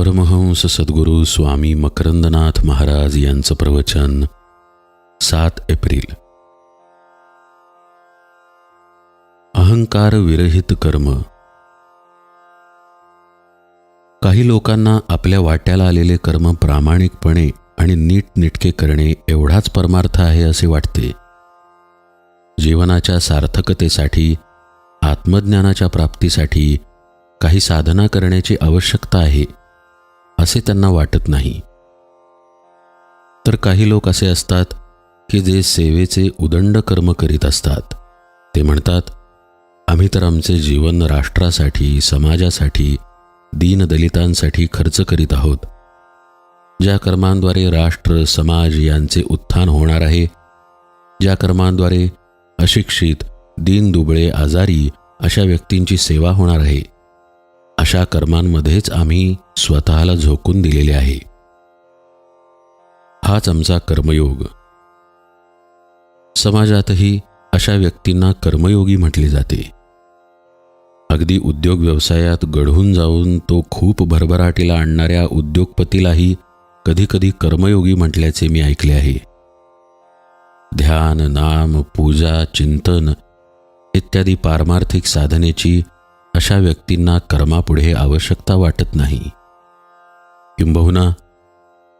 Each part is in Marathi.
परमहंस सद्गुरू स्वामी मकरंदनाथ महाराज यांचं प्रवचन सात एप्रिल. अहंकार विरहित कर्म. काही लोकांना आपल्या वाट्याला आलेले कर्म प्रामाणिकपणे आणि नीटनिटके करणे एवढाच परमार्थ आहे असे वाटते. जीवनाच्या सार्थकतेसाठी आत्मज्ञानाच्या प्राप्तीसाठी काही साधना करण्याची आवश्यकता आहे. असे त्यांना वाटत नाही. तर काही लोक असे असतात की जे सेवेचे उदंड कर्म करीत असतात. ते म्हणतात आम्ही तर आमचे जीवन राष्ट्रासाठी समाजासाठी दीनदलितांसाठी खर्च करीत आहोत. ज्या कर्मांद्वारे राष्ट्र समाज यांचे उत्थान होणार आहे ज्या कर्मांद्वारे अशिक्षित दीनदुबळे आजारी अशा व्यक्तींची सेवा होणार आहे. अशा कर्मांमध्येच आम्ही स्वतःला झोकून दिलेले आहे. हाच आमचा कर्मयोग. समाजातही अशा व्यक्तींना कर्मयोगी म्हटले जाते. अगदी उद्योग व्यवसायात गढून जाऊन तो खूप भरभराटीला आणणाऱ्या उद्योगपतीलाही कधीकधी कर्मयोगी म्हटल्याचे मी ऐकले आहे. ध्यान नाम पूजा चिंतन इत्यादी पारमार्थिक साधनेची अशा व्यक्तींना कर्मापुढे आवश्यकता वाटत नाही. किंबहुना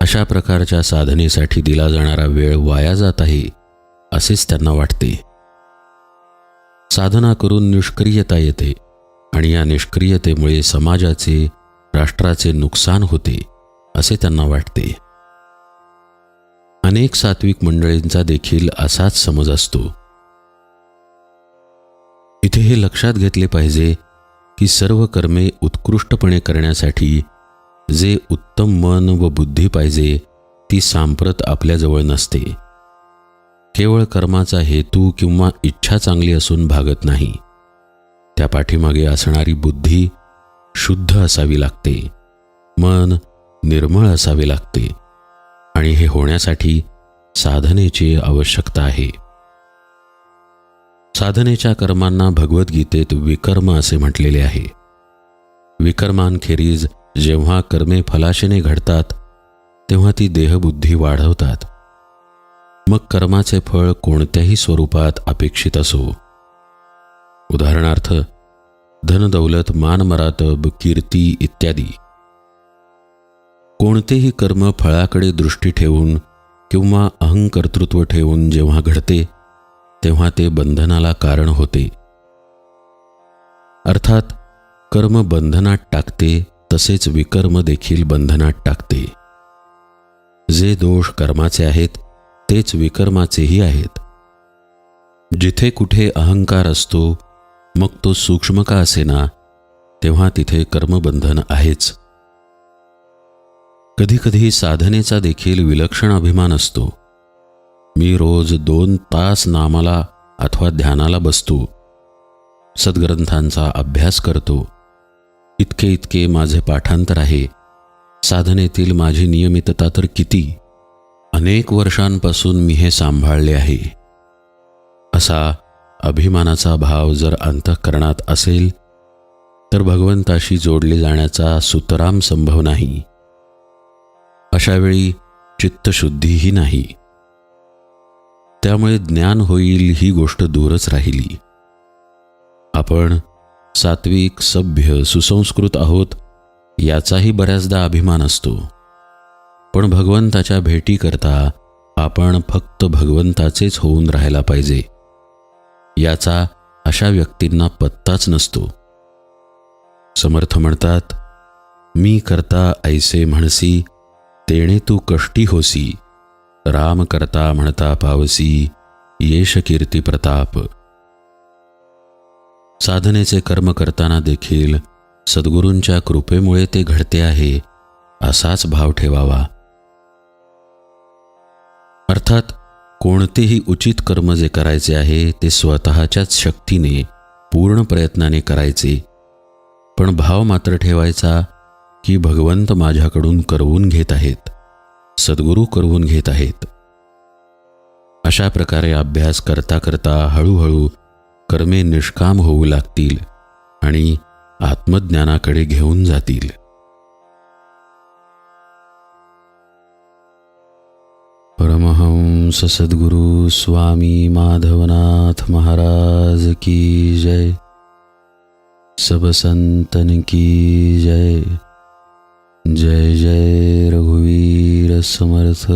अशा प्रकारच्या साधनेसाठी दिला जाणारा वेळ वाया जात आहे असेच त्यांना वाटते. साधना करून निष्क्रियता येते आणि या निष्क्रियतेमुळे समाजाचे राष्ट्राचे नुकसान होते असे त्यांना वाटते. अनेक सात्विक मंडळींचा देखील असाच समज असतो. इथे हे लक्षात घेतले पाहिजे की सर्व कर्मे उत्कृष्टपणे करण्यासाठी जे उत्तम मन व बुद्धी पाहिजे ती सांप्रत आपल्याजवळ नसते. केवळ कर्माचा हेतू किंवा इच्छा चांगली असून भागत नाही. त्या पाठीमागे असणारी बुद्धी शुद्ध असावी लागते. मन निर्मळ असावे लागते. आणि हे होण्यासाठी साधनेची आवश्यकता आहे. साधनेच्या कर्मांना भगवद्गीतेत विकर्म असे म्हटलेले आहे. विकर्मांखेरीज जेव्हा कर्मे फलाशेने घडतात तेव्हा ती देहबुद्धी वाढवतात. मग कर्माचे फळ कोणत्याही स्वरूपात अपेक्षित असो. उदाहरणार्थ धनदौलत मानमरातब कीर्ती इत्यादी. कोणतेही कर्म फळाकडे दृष्टी ठेवून किंवा अहंकर्तृत्व ठेवून जेव्हा घडते तेव्हा ते बंधनाला कारण होते. अर्थात कर्म बंधनात टाकते तसेच विकर्म देखील बंधनात टाकते. जे दोष कर्माचे आहेत तेच विकर्माचेही आहेत. जिथे कुठे अहंकार असतो मग तो सूक्ष्म का असेना तेव्हा तिथे कर्मबंधन आहेच. कधीकधी साधनेचा देखील विलक्षण अभिमान असतो. मी रोज दोन तास नामाला अथवा ध्यानाला बसतो. सद्ग्रंथांचा अभ्यास करतो. इतके इतके माझे पाठांतर आहे. साधनेतील माझी नियमितता तर किती? अनेक वर्षांपासून मी हे सांभाळले आहे. असा अभिमानाचा भाव जर अंतःकरणात असेल तर भगवंताशी जोडले जाण्याचा सुतराम संभव नाही. अशावेळी चित्तशुद्धीही नाही. त्यामुळे ज्ञान होईल ही गोष्ट दूरच राहिली. आपण सात्विक सभ्य सुसंस्कृत आहोत याचाही बऱ्याचदा अभिमान असतो. पण भगवंताच्या भेटीकरता आपण फक्त भगवंताचेच होऊन राहायला पाहिजे. याचा अशा व्यक्तींना पत्ताच नसतो. समर्थ म्हणतात मी करता ऐसे म्हणसी तेणे तू कष्टी होसी राम करता म्हणता पावसी येश कीर्ती प्रताप. साधनेचे कर्म करताना देखील सद्गुरूंच्या कृपेमुळे ते घडते आहे असाच भाव ठेवावा. अर्थात कोणतेही उचित कर्म जे करायचे आहे ते स्वतःच्याच शक्तीने पूर्ण प्रयत्नाने करायचे. पण भाव मात्र ठेवायचा की भगवंत माझ्याकडून करवून घेत आहेत. सद्गुरू करवून घेत आहेत. अशा प्रकारे अभ्यास करता करता हळूहळू कर्मे निष्काम होऊ लागतील आणि आत्मज्ञानाकडे घेऊन जातील. परमहंस सद्गुरु स्वामी माधवनाथ महाराज की जय. सब संतन की जय. जय जय रघुवीर. समर्थ